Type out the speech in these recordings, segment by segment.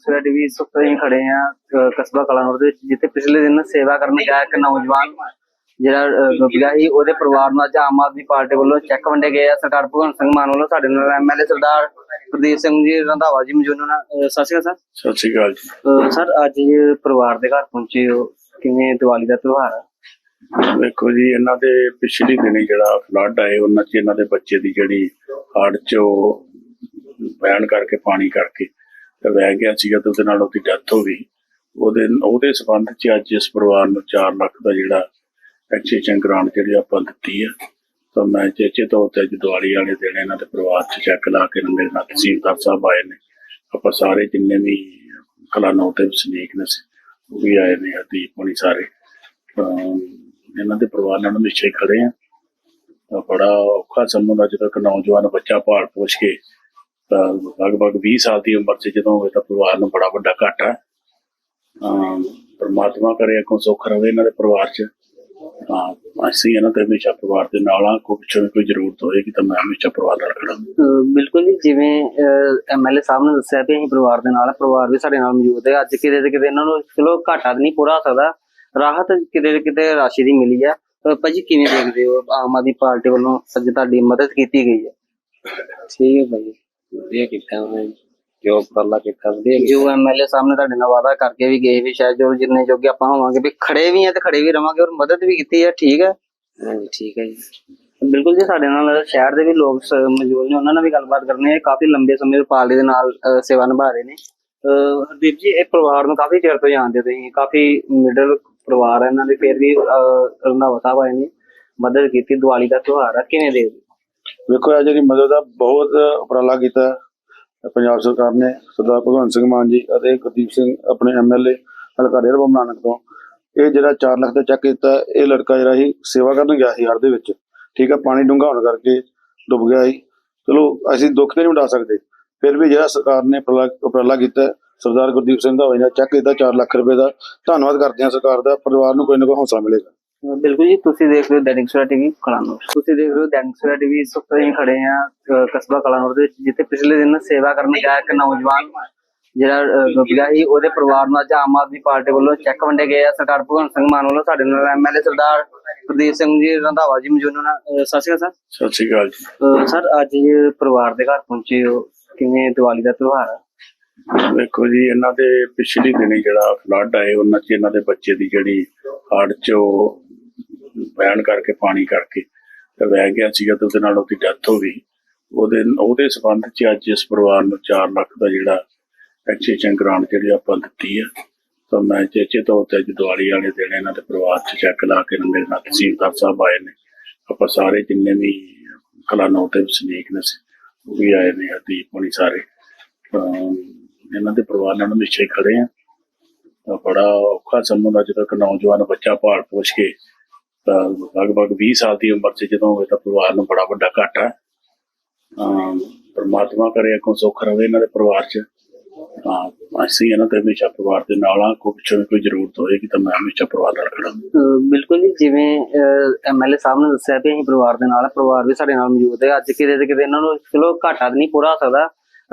ਇਸ ਵਕਤ ਅਸੀਂ ਖੜੇ ਆ ਕਸਬਾ ਕਲਾਨੌਰ ਦੇ ਵਿੱਚ ਜਿੱਥੇ ਪਿਛਲੇ ਦਿਨ ਸੇਵਾ ਕਰਨ ਗਿਆ ਇੱਕ ਨੌਜਵਾਨ ਜਿਹੜਾ ਅਹ, ਡੁੱਬ ਗਿਆ ਸੀ ਉਹਦੇ ਪਰਿਵਾਰ ਨੂੰ ਅੱਜ ਆਮ ਆਦਮੀ ਪਾਰਟੀ ਵੱਲੋਂ ਚੈੱਕ ਵੰਡੇ ਗਏ ਆ ਸਰਦਾਰ ਭਗਵੰਤ ਸਿੰਘ ਮਾਨ ਵੱਲੋਂ ਸਾਡੇ ਨਾਲ ਐਮਐਲਏ ਸਰਦਾਰ ਪ੍ਰਦੀਪ ਸਿੰਘ ਜੀ ਰੰਧਾਵਾ ਜੀ ਮੌਜੂਦ ਨੇ ਅਹ, ਸਤਿ ਸ਼੍ਰੀ ਅਕਾਲ ਸਤਿ ਸ਼੍ਰੀ ਅਕਾਲ ਜੀ। ਸਰ ਸਰ ਅੱਜ ਪਰਿਵਾਰ ਦੇ ਘਰ ਪਹੁੰਚੇ ਹੋ ਕਿਵੇਂ ਦੀਵਾਲੀ ਦਾ ਤਿਉਹਾਰ ਹੈ ਵੇਖੋ ਜੀ ਇਹਨਾਂ ਦੇ ਪਿਛਲੀ ਦਿਨੀ ਜਿਹੜਾ ਫਲੱਡ ਆਏ ਉਹਨਾਂ 'ਚ ਇਹਨਾਂ ਦੇ ਬੱਚੇ ਦੀ ਜਿਹੜੀ ਹੜ੍ਹ 'ਚ ਉਹ ਬੈਣ ਕਰਕੇ ਪਾਣੀ ਕਰਕੇ ਤੇ ਵਹਿ ਗਿਆ ਸੀਗਾ ਤੇ ਉਹਦੇ ਨਾਲ ਉਹਦੀ ਡੈਥ ਹੋ ਗਈ। ਉਹਦੇ ਉਹਦੇ ਸਬੰਧ 'ਚ ਅੱਜ ਇਸ ਪਰਿਵਾਰ ਨੂੰ 4 ਲੱਖ ਦਾ ਜਿਹੜਾ ਐਕਸਚੇਂਜ ਗ੍ਰਾਂਟ ਜਿਹੜੀ ਆਪਾਂ ਦਿੱਤੀ ਹੈ ਤਾਂ ਮੈਂ ਚੇਚੇ ਤੌਰ ਤੇ ਅੱਜ ਦੀਵਾਲੀ ਵਾਲੇ ਦਿਨ ਇਹਨਾਂ ਦੇ ਪਰਿਵਾਰ 'ਚ ਚੈੱਕ ਲਾ ਕੇ ਮੇਰੇ ਨਾਲ ਤਹਿਸੀਲਦਾਰ ਸਾਹਿਬ ਆਏ ਨੇ। ਆਪਾਂ ਸਾਰੇ ਜਿੰਨੇ ਵੀ ਕਲਾਨੋ ਤੇ ਵਸਨੀਕ ਨੇ ਉਹ ਵੀ ਆਏ ਨੇ ਹਰਦੀਪ ਹੋਣੀ ਸਾਰੇ। ਇਹਨਾਂ ਦੇ ਪਰਿਵਾਰ ਨਾਲ ਹਮੇਸ਼ਾ ਖੜੇ ਆ। ਬੜਾ ਔਖਾ ਸਮਾਂ ਦਾ ਜਦੋਂ ਇੱਕ ਨੌਜਵਾਨ ਬੱਚਾ ਪਾਲ ਪੋਸ਼ ਕੇ ਤਾਂ ਲਗਭਗ 20 ਸਾਲ ਦੀ ਉਮਰ 'ਚ ਜਦੋਂ ਹੋਵੇ ਤਾਂ ਪਰਿਵਾਰ ਨੂੰ ਬੜਾ ਵੱਡਾ ਘਾਟਾ ਪਰਮਾਤਮਾ ਕਰੇ ਅੱਗੋਂ ਸੁੱਖ ਰਵੇ ਇਹਨਾਂ ਦੇ ਪਰਿਵਾਰ 'ਚ ਤਾਂ ਅਸੀਂ ਇਹਨਾਂ ਦੇ ਹਮੇਸ਼ਾ ਪਰਿਵਾਰ ਦੇ ਨਾਲ ਆ ਕੋਈ ਪਿੱਛੋਂ ਕੋਈ ਜ਼ਰੂਰਤ ਹੋਏਗੀ ਤਾਂ ਮੈਂ ਹਮੇਸ਼ਾ ਪਰਿਵਾਰ ਨਾਲ ਖੜਾ ਬਿਲਕੁਲ ਜੀ ਜਿਵੇਂ ਐਮਐਲਏ ਸਾਹਿਬ ਨੇ ਦੱਸਿਆ ਵੀ ਅਸੀਂ ਪਰਿਵਾਰ ਦੇ ਨਾਲ ਆ, ਪਰਿਵਾਰ ਵੀ ਸਾਡੇ ਨਾਲ ਮੌਜੂਦ ਹੈ। ਅੱਜ ਕਿਤੇ ਤੇ ਕਿਤੇ ਇਹਨਾਂ ਨੂੰ ਚਲੋ ਘਾਟਾ ਤਾਂ ਨਹੀਂ ਪੂਰਾ ਹੋ ਸਕਦਾ ਰਾਹਤ ਕਿਤੇ ਤੇ ਕਿਤੇ ਰਾਸ਼ੀ ਦੀ ਮਿਲੀ ਆ। ਭਾਜੀ ਕਿਵੇਂ ਦੇਖਦੇ ਹੋ ਆਮ ਆਦਮੀ ਪਾਰਟੀ ਵੱਲੋਂ ਅੱਜ ਤੁਹਾਡੀ ਮਦਦ ਕੀਤੀ ਗਈ ਹੈ? ਠੀਕ ਹੈ ਭਾਈ ਵਧੀਆ ਕੀਤਾ ਉਹਨੇ ਜੋ ਉਪਰਲਾ ਕੀਤਾ ਵਧੀਆ ਕੀਤਾ। ਜੋ ਐਮਐਲਏ ਸਾਹਿਬ ਨੇ ਤੁਹਾਡੇ ਨਾਲ ਵਾਅਦਾ ਕਰਕੇ ਵੀ ਗਏ ਵੀ ਸ਼ਾਇਦ ਜੋ ਜਿੰਨੇ ਜੋਗੇ ਆਪਾਂ ਹੋਵਾਂਗੇ ਵੀ ਖੜੇ ਵੀ ਆ ਤੇ ਖੜੇ ਵੀ ਰਵਾਂਗੇ ਔਰ ਮਦਦ ਵੀ ਕੀਤੀ ਹੈ ਠੀਕ ਹੈ ਹਾਂਜੀ ਠੀਕ ਹੈ ਜੀ। ਬਿਲਕੁਲ ਜੀ ਸਾਡੇ ਨਾਲ ਸ਼ਹਿਰ ਦੇ ਵੀ ਲੋਕ ਸ- ਮੌਜੂਦ ਨੇ ਉਹਨਾਂ ਨਾਲ ਵੀ ਗੱਲਬਾਤ ਕਰਨੀ ਹੈ। ਕਾਫੀ ਲੰਬੇ ਸਮੇਂ ਤੋਂ ਪਾਰਟੀ ਦੇ ਨਾਲ ਅਹ, ਸੇਵਾ ਨਿਭਾ ਰਹੇ ਨੇ। ਅਹ, ਹਰਦੀਪ ਜੀ ਇਹ ਪਰਿਵਾਰ ਨੂੰ ਕਾਫੀ ਚਿਰ ਤੋਂ ਜਾਣਦੇ ਤੁਸੀਂ। ਕਾਫੀ ਮਿਡਲ ਪਰਿਵਾਰ ਹੈ ਇਹਨਾਂ ਦੇ ਫਿਰ ਵੀ ਅਹ, ਰੰਧਾਵਾ ਸਾਹਿਬ ਆਏ ਨੇ। ਮਦਦ ਕੀਤੀ ਦੀਵਾਲੀ ਦਾ ਤਿਉਹਾਰ ਹੈ ਕਿਵੇਂ ਦੇ ਵੇਖੋ, ਇਹ ਜਿਹੜੀ ਮਦਦ ਆ ਬਹੁਤ ਉਪਰਾਲਾ ਕੀਤਾ ਪੰਜਾਬ ਸਰਕਾਰ ਨੇ, ਸਰਦਾਰ ਭਗਵੰਤ ਸਿੰਘ ਮਾਨ ਜੀ ਅਤੇ ਗੁਰਦੀਪ ਸਿੰਘ, ਆਪਣੇ ਐਮਐਲਏ ਹਲਕਾ ਡੇਰਾ ਬਾਬਾ ਨਾਨਕ ਤੋਂ। ਇਹ ਜਿਹੜਾ 4 ਲੱਖ ਦਾ ਚੈੱਕ ਕੀਤਾ, ਇਹ ਲੜਕਾ ਜਿਹੜਾ ਸੀ, ਸੇਵਾ ਕਰਨ ਗਿਆ ਸੀ ਹੜ੍ਹ ਦੇ ਵਿੱਚ। ਠੀਕ ਹੈ ਪਾਣੀ ਡੂੰਘਾ ਹੋਣ ਕਰਕੇ ਡੁੱਬ ਗਿਆ ਸੀ। ਚਲੋ, ਅਸੀਂ ਦੁੱਖ ਤੇ ਨਹੀਂ ਉਡਾ ਸਕਦੇ। ਫਿਰ ਵੀ ਜਿਹੜਾ ਸਰਕਾਰ ਨੇ ਉਪਰਾਲਾ ਕੀਤਾ, ਸਰਦਾਰ ਗੁਰਦੀਪ ਸਿੰਘ ਦਾ ਹੋਇਆ, ਚੈੱਕ ਕੀਤਾ 4 ਲੱਖ ਰੁਪਏ ਦਾ। ਧੰਨਵਾਦ ਕਰਦੇ ਹਾਂ ਸਰਕਾਰ ਦਾ, ਪਰਿਵਾਰ ਨੂੰ ਕੋਈ ਨਾ ਕੋਈ ਹੌਸਲਾ ਮਿਲੇਗਾ। ਬਿਲਕੁਲ ਜੀ ਤੁਸੀਂ ਦੇਖ ਰਹੇ ਹੋ ਦੈਨਿਕ ਸਵੇਰਾ ਟੀਵੀ ਕਲਾਨੌਰ। ਤੁਸੀਂ ਦੇਖ ਰਹੇ ਹੋ ਦੈਨਿਕ ਸਵੇਰਾ ਟੀਵੀ ਇਸ ਵਕਤ ਅਸੀਂ ਖੜੇ ਆ ਕਸਬਾ ਕਲਾਨੌਰ ਦੇ ਵਿੱਚ ਜਿੱਥੇ ਪਿਛਲੇ ਦਿਨ ਸੇਵਾ ਕਰਨ ਗਿਆ ਇੱਕ ਨੌਜਵਾਨ ਜਿਹੜਾ ਗਿਆ ਸੀ ਉਹਦੇ ਪਰਿਵਾਰ ਨੂੰ ਅੱਜ ਆਮ ਆਦਮੀ ਪਾਰਟੀ ਵੱਲੋਂ ਚੈੱਕ ਵੰਡੇ ਗਏ ਆ। ਸਰਦਾਰ ਭਗਵੰਤ ਸਿੰਘ ਮਾਨ ਵੱਲੋਂ ਸਾਡੇ ਨਾਲ ਐਮਐਲਏ ਸਰਦਾਰ ਪ੍ਰਦੀਪ ਸਿੰਘ ਜੀ ਰੰਧਾਵਾ ਜੀ ਮੌਜੂਦ ਨੇ। ਅਹ, ਸਤਿ ਸ਼੍ਰੀ ਅਕਾਲ ਸਤਿ ਸ਼੍ਰੀ ਅਕਾਲ ਜੀ। ਸਰ ਸਰ ਅੱਜ ਪਰਿਵਾਰ ਦੇ ਘਰ ਪਹੁੰਚੇ ਹੋ। ਕਿਵੇਂ ਦੀਵਾਲੀ ਦਾ ਤਿਉਹਾਰ ਹੈ ਦੇਖੋ ਜੀ, ਇਹਨਾਂ ਦੇ ਪਿਛਲੀ ਦਿਨੀ ਜਿਹੜਾ ਫਲੱਡ ਆਏ, ਉਹਨਾਂ 'ਚ ਇਹਨਾਂ ਦੇ ਬੱਚੇ ਦੀ ਜਿਹੜੀ ਹੜ੍ਹ 'ਚ ਉਹ ਬੈਣ ਕਰਕੇ, ਪਾਣੀ ਕਰਕੇ ਤੇ ਵਹਿ ਗਿਆ ਸੀਗਾ ਤੇ ਉਹਦੇ ਨਾਲ ਉਹਦੀ ਡੈਥ ਹੋ ਗਈ। ਉਹਦੇ ਉਹਦੇ ਸਬੰਧ 'ਚ ਅੱਜ ਇਸ ਪਰਿਵਾਰ ਨੂੰ 4 ਲੱਖ ਦਾ ਜਿਹੜਾ ਐਕਸਚੇਂਜ ਗ੍ਰਾਂਟ ਜਿਹੜੀ ਆਪਾਂ ਦਿੱਤੀ ਆ। ਤਾਂ ਮੈਂ ਚੇਚੇ ਤੌਰ ਤੇ ਅੱਜ ਦੀਵਾਲੀ ਵਾਲੇ ਦਿਨ ਇਹਨਾਂ ਦੇ ਪਰਿਵਾਰ 'ਚ ਚੈੱਕ ਲਾ ਕੇ ਮੇਰੇ ਨਾਲ ਤਹਿਸੀਲਦਾਰ ਸਾਹਿਬ ਆਏ ਨੇ। ਆਪਾਂ ਸਾਰੇ ਜਿੰਨੇ ਵੀ ਕਲਾਨੌਰ ਦੇ ਵਸਨੀਕ ਨੇ, ਉਹ ਵੀ ਆਏ ਨੇ, ਹਰਦੀਪ ਹੋਣੀ ਸਾਰੇ। ਇਹਨਾਂ ਦੇ ਪਰਿਵਾਰ ਨਾਲ ਹਮੇਸ਼ਾ ਹੀ ਖੜੇ ਆ। ਬੜਾ ਔਖਾ ਸਮਾਂ ਦਾ ਜਦੋਂ ਇੱਕ ਨੌਜਵਾਨ ਬੱਚਾ ਪਾਲ ਪੋਸ਼ ਕੇ ਤਾਂ ਲਗਭਗ 20 ਸਾਲ ਦੀ ਉਮਰ 'ਚ ਜਦੋਂ ਹੋਵੇ ਤਾਂ ਪਰਿਵਾਰ ਨੂੰ ਬੜਾ ਵੱਡਾ ਘਾਟਾ ਹੈ ਪਰਮਾਤਮਾ ਕਰੇ ਅੱਗੋਂ ਸੁੱਖ ਰਵੇ ਇਹਨਾਂ ਦੇ ਪਰਿਵਾਰ 'ਚ। ਤਾਂ ਅਸੀਂ ਇਹਨਾਂ ਦੇ ਹਮੇਸ਼ਾ ਪਰਿਵਾਰ ਦੇ ਨਾਲ ਆ ਕੋਈ ਪਿੱਛੋਂ ਕੋਈ ਜ਼ਰੂਰਤ ਹੋਏਗੀ ਤਾਂ ਮੈਂ ਹਮੇਸ਼ਾ ਪਰਿਵਾਰ ਨਾਲ ਖੜਾ ਬਿਲਕੁਲ ਜੀ, ਜਿਵੇਂ ਐਮਐਲਏ ਸਾਹਿਬ ਨੇ ਦੱਸਿਆ ਵੀ ਅਸੀਂ ਪਰਿਵਾਰ ਦੇ ਨਾਲ ਪਰਿਵਾਰ ਵੀ ਸਾਡੇ ਨਾਲ ਮੌਜੂਦ ਹੈ। ਅੱਜ ਕਿਤੇ ਤੇ ਕਿਤੇ ਇਹਨਾਂ ਨੂੰ ਚਲੋ ਘਾਟਾ ਨਹੀਂ ਪੂਰਾ ਹੋ ਸਕਦਾ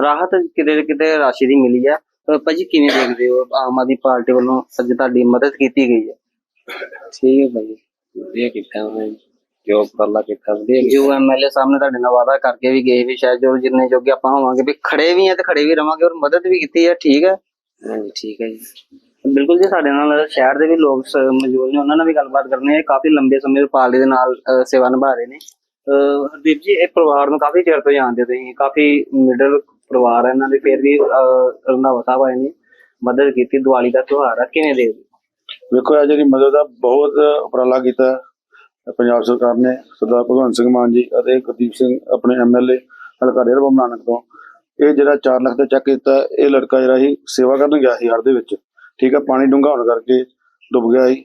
ਰਾਹਤ ਕਿਤੇ ਤੇ ਕਿਤੇ ਰਾਸ਼ੀ ਦੀ ਮਿਲੀ ਆ। ਅਹ ਭਾਜੀ ਕਿਵੇਂ ਦੇਖਦੇ ਹੋ? ਆਮ ਆਦਮੀ ਪਾਰਟੀ ਵੱਲੋਂ ਅੱਜ ਤੁਹਾਡੀ ਮਦਦ ਕੀਤੀ ਗਈ ਹੈ ਠੀਕ ਹੈ ਭਾਈ। ਵਧੀਆ ਕੀਤਾ ਉਹਨੇ। ਜੋ ਉਪਰਲਾ ਕੀਤਾ ਵਧੀਆ ਕੀਤਾ। ਜੋ ਐਮਐਲਏ ਸਾਹਿਬ ਨੇ ਤੁਹਾਡੇ ਨਾਲ ਵਾਅਦਾ ਕਰਕੇ ਵੀ ਗਏ ਵੀ ਸ਼ਾਇਦ ਜੋ ਜਿੰਨੇ ਜੋਗੇ ਆਪਾਂ ਹੋਵਾਂਗੇ ਵੀ ਖੜੇ ਵੀ ਆ ਤੇ ਖੜੇ ਵੀ ਰਵਾਂਗੇ ਔਰ ਮਦਦ ਵੀ ਕੀਤੀ ਹੈ ਠੀਕ ਹੈ ਹਾਂਜੀ ਠੀਕ ਹੈ ਜੀ। ਬਿਲਕੁਲ ਜੀ ਸਾਡੇ ਨਾਲ ਸ਼ਹਿਰ ਦੇ ਵੀ ਲੋਕ ਸ- ਮੌਜੂਦ ਨੇ ਉਹਨਾਂ ਨਾਲ ਵੀ ਗੱਲਬਾਤ ਕਰਨੀ ਹੈ। ਕਾਫੀ ਲੰਬੇ ਸਮੇਂ ਤੋਂ ਪਾਰਟੀ ਦੇ ਨਾਲ ਅਹ, ਸੇਵਾ ਨਿਭਾ ਰਹੇ ਨੇ। ਅਹ, ਹਰਦੀਪ ਜੀ ਇਹ ਪਰਿਵਾਰ ਨੂੰ ਕਾਫੀ ਚਿਰ ਤੋਂ ਜਾਣਦੇ ਹੋ ਤੁਸੀਂ? ਕਾਫੀ ਮਿਡਲ ਪਰਿਵਾਰ ਹੈ ਇਹਨਾਂ ਦੇ, ਫਿਰ ਵੀ ਰੰਧਾਵਾ ਸਾਹਿਬ ਆਏ ਨੇ, ਮਦਦ ਕੀਤੀ, ਦੀਵਾਲੀ ਦਾ ਤਿਉਹਾਰ ਹੈ ਕਿਵੇਂ ਦੇ ਵੇਖੋ, ਇਹ ਜਿਹੜੀ ਮਦਦ ਆ, ਬਹੁਤ ਉਪਰਾਲਾ ਕੀਤਾ ਪੰਜਾਬ ਸਰਕਾਰ ਨੇ, ਸਰਦਾਰ ਭਗਵੰਤ ਸਿੰਘ ਮਾਨ ਜੀ ਅਤੇ ਗੁਰਦੀਪ ਸਿੰਘ, ਆਪਣੇ ਐਮਐਲਏ ਹਲਕਾ ਡੇਰਾ ਬਾਬਾ ਨਾਨਕ ਤੋਂ। ਇਹ ਜਿਹੜਾ 4 ਲੱਖ ਦਾ ਚੈੱਕ ਕੀਤਾ, ਇਹ ਲੜਕਾ ਜਿਹੜਾ ਸੀ, ਸੇਵਾ ਕਰਨ ਗਿਆ ਸੀ ਹੜ੍ਹ ਦੇ ਵਿੱਚ। ਠੀਕ ਹੈ ਪਾਣੀ ਡੂੰਘਾ ਹੋਣ ਕਰਕੇ ਡੁੱਬ ਗਿਆ ਸੀ।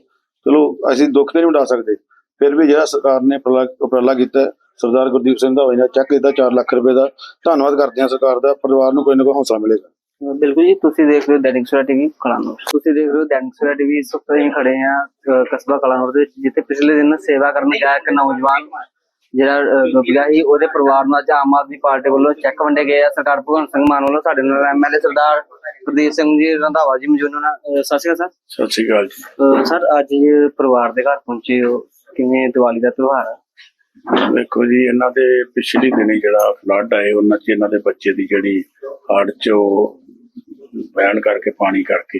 ਚਲੋ, ਅਸੀਂ ਦੁੱਖ ਨਹੀਂ ਉਡਾ ਸਕਦੇ। ਫਿਰ ਵੀ ਜਿਹੜਾ ਸਰਕਾਰ ਨੇ ਉਪਰਾਲਾ ਕੀਤਾ ਸਰਦਾਰ ਗੁਰਦੀਪ ਸਿੰਘ ਦਾ ਹੋਇਆ ਚੈੱਕ ਕੀਤਾ 4 ਲੱਖ ਰੁਪਏ ਦਾ। ਧੰਨਵਾਦ ਕਰਦੇ ਹਾਂ ਸਰਕਾਰ ਦਾ ਪਰਿਵਾਰ ਨੂੰ ਕੋਈ ਨਾ ਕੋਈ ਹੌਸਲਾ ਮਿਲੇਗਾ। ਬਿਲਕੁਲ ਜੀ ਤੁਸੀਂ ਦੇਖ ਰਹੇ ਹੋ ਦੈਨਿਕ ਸਵੇਰਾ ਟੀਵੀ ਕਲਾਨੌਰ। ਤੁਸੀਂ ਦੇਖ ਰਹੇ ਹੋ ਦੈਨਿਕ ਸਵੇਰਾ ਟੀਵੀ ਇਸ ਵਕਤ ਅਸੀਂ ਖੜੇ ਆ ਕਸਬਾ ਕਲਾਨੌਰ ਦੇ ਵਿੱਚ ਜਿੱਥੇ ਪਿਛਲੇ ਦਿਨ ਸੇਵਾ ਕਰਨ ਗਿਆ ਇੱਕ ਨੌਜਵਾਨ ਜਿਹੜਾ ਅਹ, ਡੁੱਬ ਗਿਆ ਸੀ ਉਹਦੇ ਪਰਿਵਾਰ ਨੂੰ ਅੱਜ ਆਮ ਆਦਮੀ ਪਾਰਟੀ ਵੱਲੋਂ ਚੈੱਕ ਵੰਡੇ ਗਏ ਆ। ਸਰਦਾਰ ਭਗਵੰਤ ਸਿੰਘ ਮਾਨ ਵੱਲੋਂ ਸਾਡੇ ਨਾਲ ਐਮਐਲਏ ਸਰਦਾਰ ਪ੍ਰਦੀਪ ਸਿੰਘ ਜੀ ਰੰਧਾਵਾ ਜੀ ਮੌਜੂਦ ਨਾਲ ਅਹ ਸਤਿ ਸ਼੍ਰੀ ਅਕਾਲ ਸਤਿ ਸ਼੍ਰੀ ਅਕਾਲ ਜੀ। ਸਰ ਸਰ ਅੱਜ ਪਰਿਵਾਰ ਦੇ ਘਰ ਪਹੁੰਚੇ ਹੋ। ਕਿਵੇਂ ਦੀਵਾਲੀ ਦਾ ਤਿਉਹਾਰ ਹੈ ਦੇਖੋ ਜੀ, ਇਹਨਾਂ ਦੇ ਪਿਛਲੀ ਦਿਨੀ ਜਿਹੜਾ ਫਲੱਡ ਆਏ, ਉਹਨਾਂ 'ਚ ਇਹਨਾਂ ਦੇ ਬੱਚੇ ਦੀ ਜਿਹੜੀ ਹੜ੍ਹ 'ਚ ਉਹ ਬੈਣ ਕਰਕੇ ਪਾਣੀ ਕਰਕੇ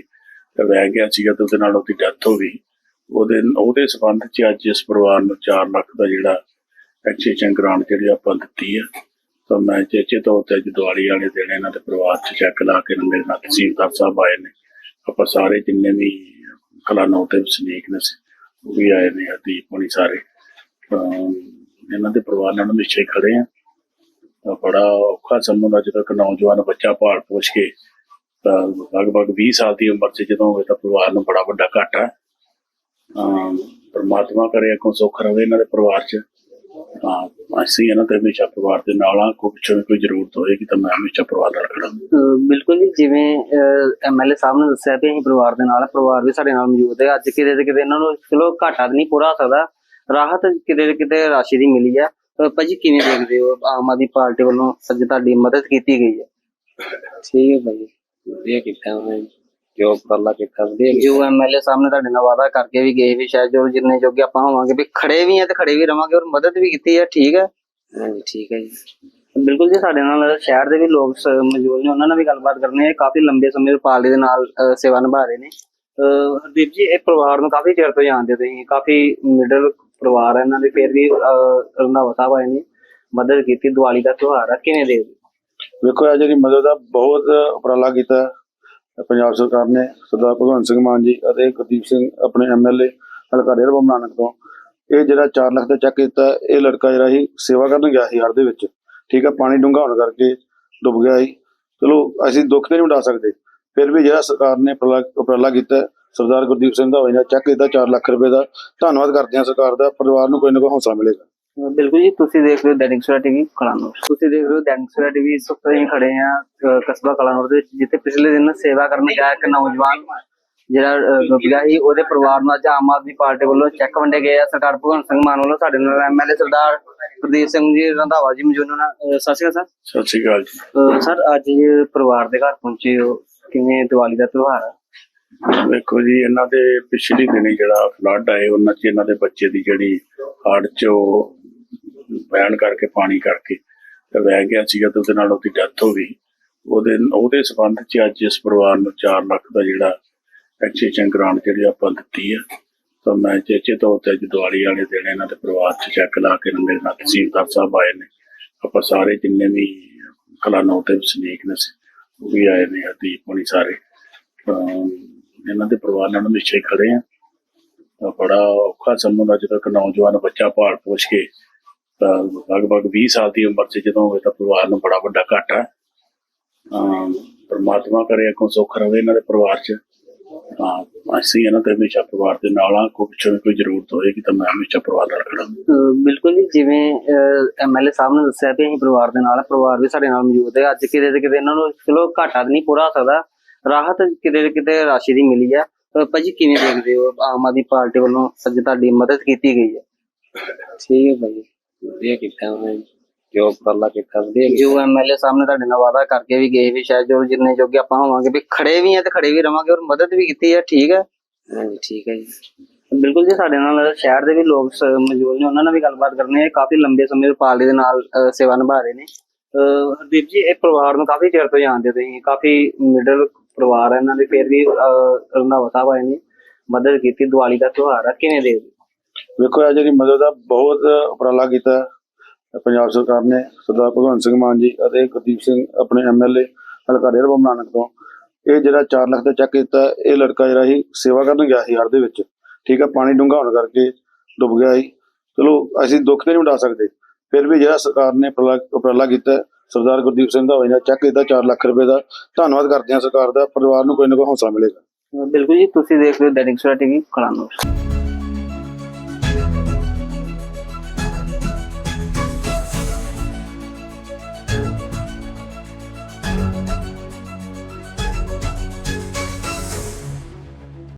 ਤੇ ਵਹਿ ਗਿਆ ਸੀਗਾ ਤੇ ਉਹਦੇ ਨਾਲ ਉਹਦੀ ਡੈਥ ਹੋ ਗਈ। ਉਹਦੇ ਉਹਦੇ ਸਬੰਧ 'ਚ ਅੱਜ ਇਸ ਪਰਿਵਾਰ ਨੂੰ 4 ਲੱਖ ਦਾ ਜਿਹੜਾ ਐਕਸਚੇਂਜ ਗ੍ਰਾਂਟ ਜਿਹੜੀ ਆਪਾਂ ਦਿੱਤੀ ਆ। ਤਾਂ ਮੈਂ ਚੇਚੇ ਤੌਰ ਤੇ ਅੱਜ ਦੀਵਾਲੀ ਵਾਲੇ ਦਿਨ ਇਹਨਾਂ ਦੇ ਪਰਿਵਾਰ 'ਚ ਚੈੱਕ ਲਾ ਕੇ ਮੇਰੇ ਨਾਲ ਤਹਿਸੀਲਦਾਰ ਸਾਹਿਬ ਆਏ ਨੇ। ਆਪਾਂ ਸਾਰੇ ਜਿੰਨੇ ਵੀ ਕਲਾਨੌਰ ਤੇ ਵਸਨੀਕ ਨੇ, ਉਹ ਵੀ ਆਏ ਨੇ ਹਰਦੀਪ ਹੋਣੀ ਸਾਰੇ। ਇਹਨਾਂ ਦੇ ਪਰਿਵਾਰ ਨਾਲ ਹਮੇਸ਼ਾ ਹੀ ਖੜੇ ਆ। ਤਾਂ ਬੜਾ ਔਖਾ ਸਮਾਂ ਦਾ ਜਦੋਂ ਇੱਕ ਨੌਜਵਾਨ ਬੱਚਾ ਪਾਲ ਪੋਸ਼ ਕੇ ਲਗਭਗ 20 ਸਾਲ ਦੀ ਉਮਰ 'ਚ ਜਦੋਂ ਹੋਵੇ ਤਾਂ ਪਰਿਵਾਰ ਨੂੰ ਬੜਾ ਵੱਡਾ ਘਾਟਾ ਪਰਮਾਤਮਾ ਕਰੇ ਅੱਗੋਂ ਸੁੱਖ ਰਵੇ ਇਹਨਾਂ ਦੇ ਪਰਿਵਾਰ 'ਚ। ਤਾਂ ਅਸੀਂ ਇਹਨਾਂ ਦੇ ਹਮੇਸ਼ਾ ਪਰਿਵਾਰ ਦੇ ਨਾਲ ਆ। ਕੋਈ ਪਿੱਛੋਂ ਕੋਈ ਜ਼ਰੂਰਤ ਹੋਏਗੀ ਤਾਂ ਮੈਂ ਹਮੇਸ਼ਾ ਪਰਿਵਾਰ ਨਾਲ ਖੜਾ ਬਿਲਕੁਲ ਜੀ, ਜਿਵੇਂ ਐਮਐਲਏ ਸਾਹਿਬ ਨੇ ਦੱਸਿਆ ਵੀ ਅਸੀਂ ਪਰਿਵਾਰ ਦੇ ਨਾਲ ਪਰਿਵਾਰ ਵੀ ਸਾਡੇ ਨਾਲ ਮੌਜੂਦ ਹੈ। ਅੱਜ ਕਿਤੇ ਤੇ ਕਿਤੇ ਇਹਨਾਂ ਨੂੰ ਚਲੋ ਘਾਟਾ ਤਾਂ ਨਹੀਂ ਪੂਰਾ ਹੋ ਸਕਦਾ। ਰਾਹਤ ਕਿਤੇ ਕਿਤੇ ਰਾਸ਼ੀ ਦੀ ਮਿਲੀ ਅਹ ਭਾਜੀ ਕਿਵੇਂ ਦੇਖਦੇ ਹੋ? ਆਮ ਆਦਮੀ ਪਾਰਟੀ ਵੱਲੋਂ ਅੱਜ ਤੁਹਾਡੀ ਮਦਦ ਕੀਤੀ ਗਈ ਹੈ? ਠੀਕ ਹੈ ਭਾਈ ਵਧੀਆ ਕੀਤਾ ਉਹਨੇ। ਜੋ ਉਪਰਾਲਾ ਕੀਤਾ ਵਧੀਆ ਕੀਤਾ। ਜੋ ਐਮਐਲਏ ਸਾਹਮਣੇ ਤੁਹਾਡੇ ਨਾਲ ਵਾਅਦਾ ਕਰਕੇ ਵੀ ਗਏ ਵੀ ਸ਼ਾਇਦ ਜੋ ਜਿੰਨੇ ਜੋਗੇ ਆਪਾਂ ਹੋਵਾਂਗੇ ਵੀ ਖੜੇ ਵੀ ਆ ਤੇ ਖੜੇ ਵੀ ਰਵਾਂਗੇ ਔਰ ਮਦਦ ਵੀ ਕੀਤੀ ਹੈ ਠੀਕ ਹੈ? ਹਾਂਜੀ ਠੀਕ ਹੈ ਜੀ। ਬਿਲਕੁਲ ਜੀ ਸਾਡੇ ਨਾਲ ਸ਼ਹਿਰ ਦੇ ਵੀ ਲੋਕ ਸ- ਮੌਜੂਦ ਨੇ ਉਹਨਾਂ ਨਾਲ ਵੀ ਗੱਲਬਾਤ ਕਰਨੀ ਹੈ। ਕਾਫੀ ਲੰਬੇ ਸਮੇਂ ਤੋਂ ਪਾਰਟੀ ਦੇ ਨਾਲ ਅਹ, ਸੇਵਾ ਨਿਭਾ ਰਹੇ ਨੇ। ਅਹ, ਹਰਦੀਪ ਜੀ ਇਹ ਪਰਿਵਾਰ ਨੂੰ ਕਾਫੀ ਚਿਰ ਤੋਂ ਜਾਣਦੇ ਹੋ ਤੁਸੀਂ ਕਾਫੀ ਮਿਡਲ ਪਰਿਵਾਰ ਹੈ ਇਹਨਾਂ ਦੇ ਫਿਰ ਵੀ ਰੰਧਾਵਾ ਸਾਹਿਬ ਆਏ ਨੇ, ਮਦਦ ਕੀਤੀ, ਦੀਵਾਲੀ ਦਾ ਤਿਉਹਾਰ ਹੈ ਕਿਵੇਂ ਦੇਖਦੇ ਵੇਖੋ, ਇਹ ਜਿਹੜੀ ਮਦਦ ਦਾ ਬਹੁਤ ਉਪਰਾਲਾ ਕੀਤਾ ਪੰਜਾਬ ਸਰਕਾਰ ਨੇ, ਸਰਦਾਰ ਭਗਵੰਤ ਸਿੰਘ ਮਾਨ ਜੀ ਅਤੇ ਗੁਰਦੀਪ ਸਿੰਘ, ਆਪਣੇ ਐਮਐਲਏ ਹਲਕਾ ਡੇਰਾ ਬਾਬਾ ਨਾਨਕ ਤੋਂ। ਇਹ ਜਿਹੜਾ 4 ਲੱਖ ਦਾ ਚੈੱਕ ਕੀਤਾ, ਇਹ ਲੜਕਾ ਜਿਹੜਾ ਸੀ, ਸੇਵਾ ਕਰਨ ਗਿਆ ਸੀ ਹੜ੍ਹ ਦੇ ਵਿੱਚ। ਠੀਕ ਹੈ ਪਾਣੀ ਡੂੰਘਾ ਹੋਣ ਕਰਕੇ ਡੁੱਬ ਗਿਆ ਸੀ। ਚਲੋ, ਅਸੀਂ ਦੁੱਖ ਤੇ ਨਹੀਂ ਉਡਾ ਸਕਦੇ। ਫਿਰ ਵੀ ਜਿਹੜਾ ਸਰਕਾਰ ਨੇ ਉਪਰਾਲਾ ਕੀਤਾ ਸਰਦਾਰ ਗੁਰਦੀਪ ਸਿੰਘ ਦਾ ਹੋਇਆ ਚੈੱਕ ਕੀਤਾ 4 ਲੱਖ ਰੁਪਏ ਦਾ। ਧੰਨਵਾਦ ਕਰਦੇ ਹਾਂ ਸਰਕਾਰ ਦਾ ਪਰਿਵਾਰ ਨੂੰ ਕੋਈ ਨਾ ਕੋਈ ਹੌਸਲਾ ਮਿਲੇਗਾ। ਬਿਲਕੁਲ ਜੀ ਤੁਸੀਂ ਦੇਖ ਰਹੇ ਹੋ ਦੈਨਿਕ ਸਵੇਰਾ ਟੀਵੀ ਕਲਾਨੌਰ। ਤੁਸੀਂ ਦੇਖ ਰਹੇ ਹੋ ਦੈਨਿਕ ਸਵੇਰਾ ਟੀਵੀ ਇਸ ਵਕਤ ਅਸੀਂ ਖੜੇ ਆ ਕਸਬਾ ਕਲਾਨੌਰ ਦੇ ਵਿੱਚ ਜਿੱਥੇ ਪਿਛਲੇ ਦਿਨ ਸੇਵਾ ਕਰਨ ਗਿਆ ਇੱਕ ਨੌਜਵਾਨ ਜਿਹੜਾ ਗਿਆ ਸੀ ਉਹਦੇ ਪਰਿਵਾਰ ਨੂੰ ਅੱਜ ਆਮ ਆਦਮੀ ਪਾਰਟੀ ਵੱਲੋਂ ਚੈੱਕ ਵੰਡੇ ਗਏ ਆ। ਸਰਦਾਰ ਭਗਵੰਤ ਸਿੰਘ ਮਾਨ ਵੱਲੋਂ ਸਾਡੇ ਨਾਲ ਐਮਐਲਏ ਸਰਦਾਰ ਪ੍ਰਦੀਪ ਸਿੰਘ ਜੀ ਰੰਧਾਵਾ ਜੀ ਮੌਜੂਦ ਨੇ ਸਤਿ ਸ਼੍ਰੀ ਅਕਾਲ ਸਤਿ ਸ਼੍ਰੀ ਅਕਾਲ ਜੀ। ਸਰ ਸਰ ਅੱਜ ਪਰਿਵਾਰ ਦੇ ਘਰ ਪਹੁੰਚੇ ਹੋ। ਕਿਵੇਂ ਦੀਵਾਲੀ ਦਾ ਤਿਉਹਾਰ ਹੈ ਵੇਖੋ ਜੀ, ਇਹਨਾਂ ਦੇ ਪਿਛਲੀ ਦਿਨੀ ਜਿਹੜਾ ਫਲੱਡ ਆਏ, ਉਹਨਾਂ 'ਚ ਇਹਨਾਂ ਦੇ ਬੱਚੇ ਦੀ ਜਿਹੜੀ ਹੜ੍ਹ 'ਚ ਉਹ ਬੈਣ ਕਰਕੇ, ਪਾਣੀ ਕਰਕੇ ਤੇ ਵਹਿ ਗਿਆ ਸੀਗਾ ਤੇ ਉਹਦੇ ਨਾਲ ਉਹਦੀ ਡੈਥ ਹੋ ਗਈ। ਉਹਦੇ ਉਹਦੇ ਸਬੰਧ 'ਚ ਅੱਜ ਇਸ ਪਰਿਵਾਰ ਨੂੰ 4 ਲੱਖ ਦਾ ਜਿਹੜਾ ਐਕਸਚੇਂਜ ਗ੍ਰਾਂਟ ਜਿਹੜੀ ਆਪਾਂ ਦਿੱਤੀ ਆ। ਤਾਂ ਮੈਂ ਚੇਚੇ ਤੌਰ ਤੇ ਅੱਜ ਦੀਵਾਲੀ ਵਾਲੇ ਦਿਨ ਇਹਨਾਂ ਦੇ ਪਰਿਵਾਰ 'ਚ ਚੈੱਕ ਲਾ ਕੇ ਮੇਰੇ ਨਾਲ ਤਹਿਸੀਲਦਾਰ ਸਾਹਿਬ ਆਏ ਨੇ। ਆਪਾਂ ਸਾਰੇ ਜਿੰਨੇ ਵੀ ਕਲਾਨੋ ਤੇ ਵਸਨੀਕ ਨੇ, ਉਹ ਵੀ ਆਏ ਨੇ, ਹਰਦੀਪ ਹੋਣੀ ਸਾਰੇ। ਇਹਨਾਂ ਦੇ ਪਰਿਵਾਰ ਨਾਲ ਹਮੇਸ਼ਾ ਹੀ ਖੜੇ ਆ। ਬੜਾ ਔਖਾ ਸਮਾਂ ਦਾ ਜਦੋਂ ਇੱਕ ਨੌਜਵਾਨ ਬੱਚਾ ਭਾਲ ਪੋਸ਼ ਕੇ, ਤਾਂ ਲਗਭਗ 20 ਸਾਲ ਦੀ ਉਮਰ 'ਚ ਜਦੋਂ ਹੋਵੇ ਤਾਂ ਪਰਿਵਾਰ ਨੂੰ ਬੜਾ ਵੱਡਾ ਘਾਟਾ ਹੈ ਪਰਮਾਤਮਾ ਕਰੇ ਅੱਗੋਂ ਸੁੱਖ ਰਵੇ ਇਹਨਾਂ ਦੇ ਪਰਿਵਾਰ 'ਚ। ਤਾਂ ਅਸੀਂ ਇਹਨਾਂ ਦੇ ਹਮੇਸ਼ਾ ਪਰਿਵਾਰ ਦੇ ਨਾਲ ਆ, ਕੋਈ ਪਿੱਛੋਂ ਕੋਈ ਜ਼ਰੂਰਤ ਹੋਏਗੀ ਤਾਂ ਮੈਂ ਹਮੇਸ਼ਾ ਪਰਿਵਾਰ ਨਾਲ ਖੜਾ ਬਿਲਕੁਲ ਜੀ, ਜਿਵੇਂ ਐਮਐਲਏ ਸਾਹਿਬ ਨੇ ਦੱਸਿਆ ਵੀ ਅਸੀਂ ਪਰਿਵਾਰ ਦੇ ਨਾਲ, ਪਰਿਵਾਰ ਵੀ ਸਾਡੇ ਨਾਲ ਮੌਜੂਦ ਹੈ। ਅੱਜ ਕਿਤੇ ਤੇ ਕਿਤੇ ਇਹਨਾਂ ਨੂੰ ਚਲੋ ਘਾਟਾ ਨਹੀਂ ਪੂਰਾ ਹੋ ਸਕਦਾ ਰਾਹਤ ਕਿਤੇ ਕਿਤੇ ਰਾਸ਼ੀ ਦੀ ਮਿਲੀ ਅਹ ਭਾਜੀ ਕਿਵੇਂ ਦੇਖਦੇ ਹੋ? ਆਮ ਆਦਮੀ ਪਾਰਟੀ ਵੱਲੋਂ ਅੱਜ ਤੁਹਾਡੀ ਮਦਦ ਕੀਤੀ ਗਈ ਹੈ? ਠੀਕ ਹੈ ਭਾਈ। ਵਧੀਆ ਕੀਤਾ ਉਹਨੇ ਜੋ ਉਪਰਾਲਾ ਕੀਤਾ ਵਧੀਆ। ਜੋ ਐਮਐਲਏ ਸਾਹਮਣੇ ਤੁਹਾਡੇ ਨਾਲ ਵਾਅਦਾ ਕਰਕੇ ਵੀ ਗਏ ਵੀ ਸ਼ਾਇਦ ਜੋ ਜਿੰਨੇ ਜੋਗੇ ਆਪਾਂ ਹੋਵਾਂਗੇ ਵੀ ਖੜੇ ਵੀ ਆ ਤੇ ਖੜੇ ਵੀ ਰਵਾਂਗੇ ਔਰ ਮਦਦ ਵੀ ਕੀਤੀ ਹੈ ਠੀਕ ਹੈ? ਹਾਂਜੀ ਠੀਕ ਹੈ ਜੀ। ਬਿਲਕੁਲ ਜੀ ਸਾਡੇ ਨਾਲ ਸ਼ਹਿਰ ਦੇ ਵੀ ਲੋਕ ਮੌਜੂਦ ਨੇ ਉਹਨਾਂ ਨਾਲ ਵੀ ਗੱਲਬਾਤ ਕਰਨੀ ਹੈ। ਕਾਫੀ ਲੰਬੇ ਸਮੇਂ ਤੋਂ ਪਾਰਟੀ ਦੇ ਨਾਲ ਸੇਵਾ ਨਿਭਾ ਰਹੇ ਨੇ। ਹਰਦੀਪ ਜੀ ਇਹ ਪਰਿਵਾਰ ਨੂੰ ਕਾਫੀ ਚਿਰ ਤੋਂ ਜਾਣਦੇ ਤੁਸੀਂ? ਕਾਫੀ ਮਿਡਲ ਪਰਿਵਾਰ ਹੈ ਇਹਨਾਂ ਦੇ ਫਿਰ ਵੀ ਅਹ, ਰੰਧਾਵਾ ਸਾਹਿਬ ਆਏ ਨੇ ਮਦਦ ਕੀਤੀ ਦੀਵਾਲੀ ਦਾ ਤਿਉਹਾਰ ਹੈ ਕਿਵੇਂ ਦੇਖਦੇ ਵੇਖੋ ਇਹ ਜਿਹੜੀ ਮਦਦ ਦਾ ਬਹੁਤ ਉਪਰਾਲਾ ਕੀਤਾ ਹੈ। ਪੰਜਾਬ ਸਰਕਾਰ ਨੇ ਸਰਦਾਰ ਭਗਵੰਤ ਸਿੰਘ ਮਾਨ ਜੀ ਅਤੇ ਗੁਰਦੀਪ ਸਿੰਘ ਆਪਣੇ ਐਮਐਲਏ ਹਲਕਾ ਡੇਰਾ ਬਾਬਾ ਨਾਨਕ ਤੋਂ। ਇਹ ਜਿਹੜਾ 4 ਲੱਖ ਦਾ ਚੈੱਕ ਕੀਤਾ ਇਹ ਲੜਕਾ ਜਿਹੜਾ ਸੀ ਸੇਵਾ ਕਰਨ ਗਿਆ ਸੀ ਹੜ੍ਹ ਦੇ ਵਿੱਚ। ਠੀਕ ਹੈ ਪਾਣੀ ਡੂੰਘਾ ਹੋਣ ਕਰਕੇ ਡੁੱਬ ਗਿਆ ਸੀ। ਚਲੋ ਅਸੀਂ ਦੁੱਖ ਤੇ ਨਹੀਂ ਉਡਾ ਸਕਦੇ। ਫਿਰ ਵੀ ਜਿਹੜਾ ਸਰਕਾਰ ਨੇ ਉਪਰਾਲਾ ਉਪਰਾਲਾ ਕੀਤਾ ਹੈ, ਸਰਦਾਰ ਗੁਰਦੀਪ ਸਿੰਘ ਦਾ ਹੋਇਆ ਚੈੱਕ ਕੀਤਾ 4 ਲੱਖ ਰੁਪਏ ਦਾ। ਧੰਨਵਾਦ ਕਰਦੇ ਹਾਂ ਸਰਕਾਰ ਦਾ, ਪਰਿਵਾਰ ਨੂੰ ਕੋਈ ਨਾ ਕੋਈ ਹੌਸਲਾ ਮਿਲੇਗਾ। ਬਿਲਕੁਲ ਜੀ, ਤੁਸੀਂ ਦੇਖ ਰਹੇ ਹੋ ਦੈਨਿਕ ਸਵੇਰਾ ਟੀਵੀ, ਕਲਾਨੌਰ।